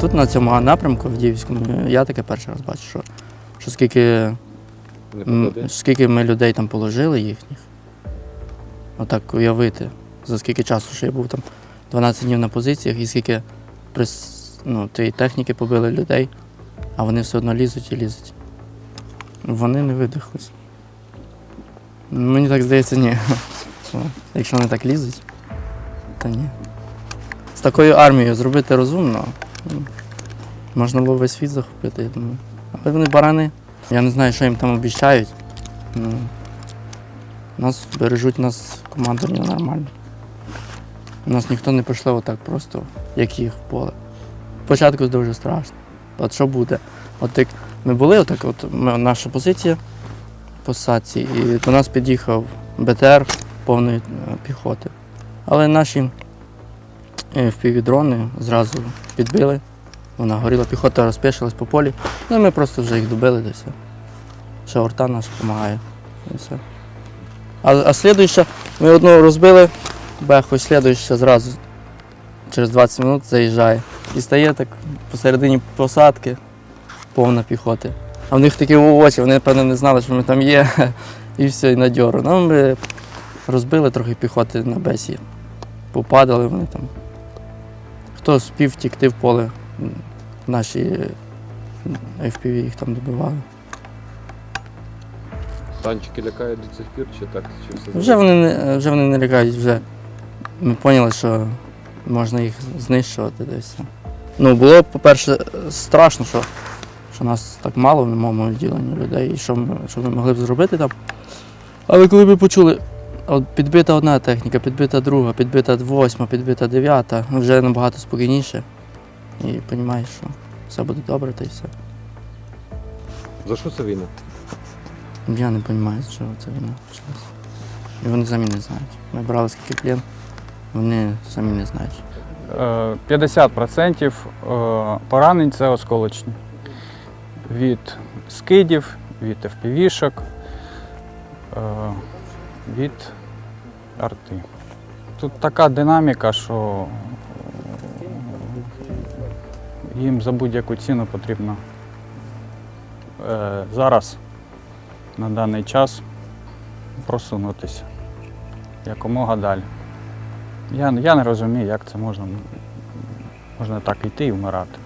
Тут на цьому напрямку, в Діївському, я таке перший раз бачу, що, що скільки, м, скільки ми людей там положили їхніх. Отак уявити, за скільки часу, що я був там 12 днів на позиціях, і скільки прис, ну, тієї техніки побили людей, а вони все одно лізуть і лізуть. Вони не видихлись. Мені так здається, ні. Якщо вони так лізуть, то ні. З такою армією зробити розумно. Можна було весь світ захопити, я думаю. Але вони барани. Я не знаю, що їм там обіцяють. Ну, нас бережуть нас командування нормально. Нас ніхто не прийшло отак просто, як їх поле. Спочатку дуже страшно. От що буде? От як ми були, отак, от наша позиція по садці, і до нас під'їхав БТР повної е, піхоти. Але наші впівдрони зразу підбили. Вона горіла, піхота розпішилась по полі. Ну і ми просто вже їх добили до все. Ще орта наша допомагає. І все. А, а слідуюча, ми одну розбили, беху, слідуюча зразу через 20 минут заїжджає. І стає так посередині посадки повна піхоти. А в них такі очі, вони, певно, не знали, що ми там є. І все, і надьору. Ну, ми розбили трохи піхоти на бесі. Попадали вони там. Хто спів втікти в поле, наші FPV їх там добивали. Танчики лякають до цих пір чи так? Чи все Вже вони не, вже вони не лякають, вже ми поняли, що можна їх знищувати десь. Ну, було, по-перше, страшно, що, що нас так мало в моєму відділенні людей, і що ми, що ми могли б зробити там. Але коли ми почули, підбита одна техніка, підбита друга, підбита восьма, підбита дев'ята, вже набагато спокійніше. І розумієш, що все буде добре, та й все. За що це війна? Я не розумію, за що це війна. І вони самі не знають. Ми брали скільки плен, вони самі не знають. Е, 50% е, поранень це осколочні. Від скидів, від FPV-шок, е, від арти. Тут така динаміка, що їм за будь-яку ціну потрібно е, зараз, на даний час, просунутися якомога далі. Я, я не розумію, як це можна, можна так йти і вмирати.